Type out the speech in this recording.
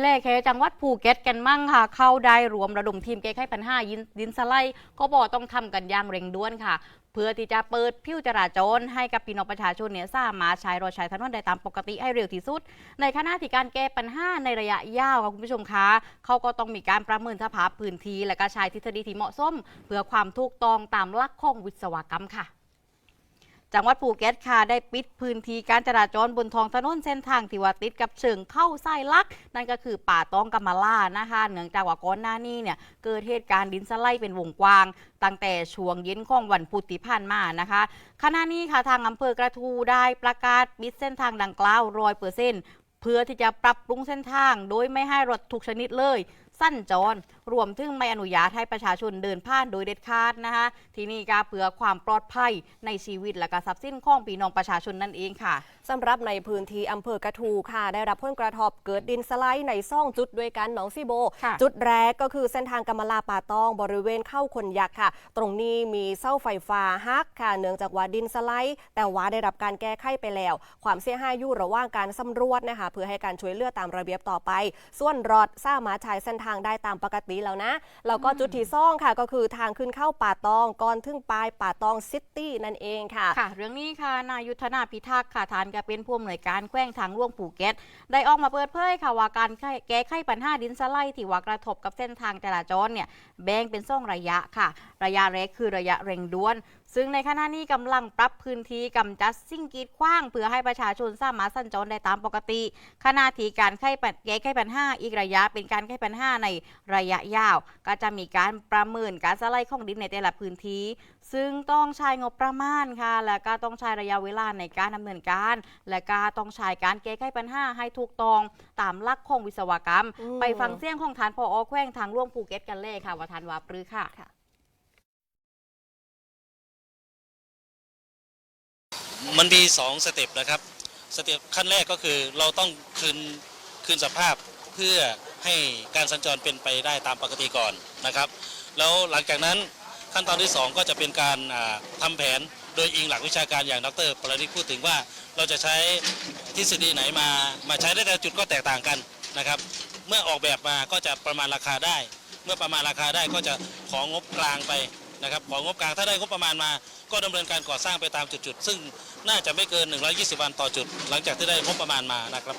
แล่แค่จังหวัดภูเก็ตกันมั่งค่ะ เข้าได้รวมระดมทีมแก้ไขปัญหายินดินสไลด์ก็บอกต้องทำกันอย่างเร่งด่วนค่ะ เพื่อที่จะเปิดผิวจราจรให้กับพี่น้องประชาชนเนี่ยสามารถใช้รถใช้ถนนได้ตามปกติให้เร็วที่สุด ในขณะที่การแก้ปัญหาในระยะยาวค่ะคุณผู้ชมคะเขาก็ต้องมีการประเมินสภาพพื้นที่และก็ใช้ทฤษฎีที่เหมาะสม เพื่อความถูกต้องตามหลักของวิศวกรรมค่ะ จังหวัดภูเก็ตค่ะได้ปิดพื้นที่การจราจรบนท้องถนนเส้นทางที่ว่าติดกับเชิงเข้าไส้ลัก นั่นก็คือป่าตองกำมะล่านะคะเนื่องจากว่าก่อนหน้านี้เนี่ยเกิดเหตุการณ์ดินสไลด์เป็นวงกว้าง ตั้งแต่ช่วงเย็นของวันพุธที่ผ่านมานะคะขณะนี้ค่ะทางอำเภอกระทูได้ประกาศปิดเส้นทางดังกล่าวร้อยเปอร์เซ็นต์เพื่อที่จะปรับปรุงเส้นทาง โดยไม่ให้รถทุกชนิดเลย สั้นจร รวมถึงไม่อนุญาตให้ประชาชนเดินผ่านโดยเด็ดขาดนะคะที่นี่ก็เพื่อความปลอดภัยในชีวิตและก็ทรัพย์สินของพี่น้องประชาชนนั่นเองค่ะสำหรับในพื้นที่อำเภอกระทูค่ะ ได้รับผลกระทบเกิดดินสไลด์ในซ่องจุดด้วยกันหนองซีโบค่ะจุดแรกก็คือเส้นทางกำมะลาป่าตองบริเวณเข้าคนยักษ์ค่ะ ตรงนี้มีเสาไฟฟ้าฮักค่ะ เนื่องจากว่าดินสไลด์ แต่ว่าได้รับการแก้ไขไปแล้ว ความเสียหายอยู่ระหว่างการสำรวจนะคะเพื่อให้การช่วยเหลือตามระเบียบต่อไป ส่วนรอดสามารถใช้เส้นทางได้ตามปกติแล้วนะ แล้วก็จุดที่ซ่องค่ะก็คือทางขึ้นเข้าป่าตองก่อนถึงปลายป่าตองซิตี้นั่นเองค่ะ ค่ะ เรื่องนี้ค่ะ นายุทธนาพิทักษ์ค่ะทานก็เป็นผู้อำนวยการแขวงทางหล่วงภูเก็ต ได้ออกมาเปิดเผยค่ะว่าการแก้ไขปัญหาดินสไลด์ที่ว่ากระทบกับเส้นทางจราจรเนี่ยแบ่งเป็นสองระยะค่ะ ระยะแรกคือระยะเร่งด่วน ซึ่งในขณะนี้กำลังปรับพื้นที่กำจัดสิ่งกีดขวางเพื่อให้ประชาชนสามารถสัญจรได้ตามปกติขณะที่การไขปัญแก้ไขปัญหาอีกระยะเป็นการไขปัญหาในระยะยาว ก็จะมีการประเมินการสไลด์ของดินในแต่ละพื้นที่ ซึ่งต้องใช้งบประมาณค่ะ และก็ต้องใช้ระยะเวลาในการดำเนินการ และก็ต้องใช้การแก้ไขปัญหาให้ถูกต้องตามหลักของวิศวกรรมมไปฟังเสียงของทานพออแขวงทางหล่วงภูเก็ตกันเลยค่ะว่าทานวาปรือค่ะ มันมี2สเต็ปนะครับสเต็ปขั้นแรกก็คือเราต้องคืนคืนสภาพเพื่อให้การสัญจรเป็นไปได้ตามปกติก่อนนะครับ แล้วหลังจากนั้นขั้นตอนที่ 2 ก็จะเป็นการอ่าทำแผนโดยอิงหลักวิชาการอย่างดรปรนิตพูดถึงว่าเราจะใช้ทฤษฎีไหนมามาใช้ได้แต่จุดก็แตกต่างกันนะครับ เมื่อออกแบบมาก็จะประมาณราคาได้ เมื่อประมาณราคาได้ก็จะของงบกลางไปนะครับของงบกลางถ้าได้งบประมาณมา ก็ดำเนินการก่อสร้างไปตามจุดๆ ซึ่งน่าจะไม่เกิน 120 วันต่อจุด หลังจากที่ได้งบประมาณมานะครับ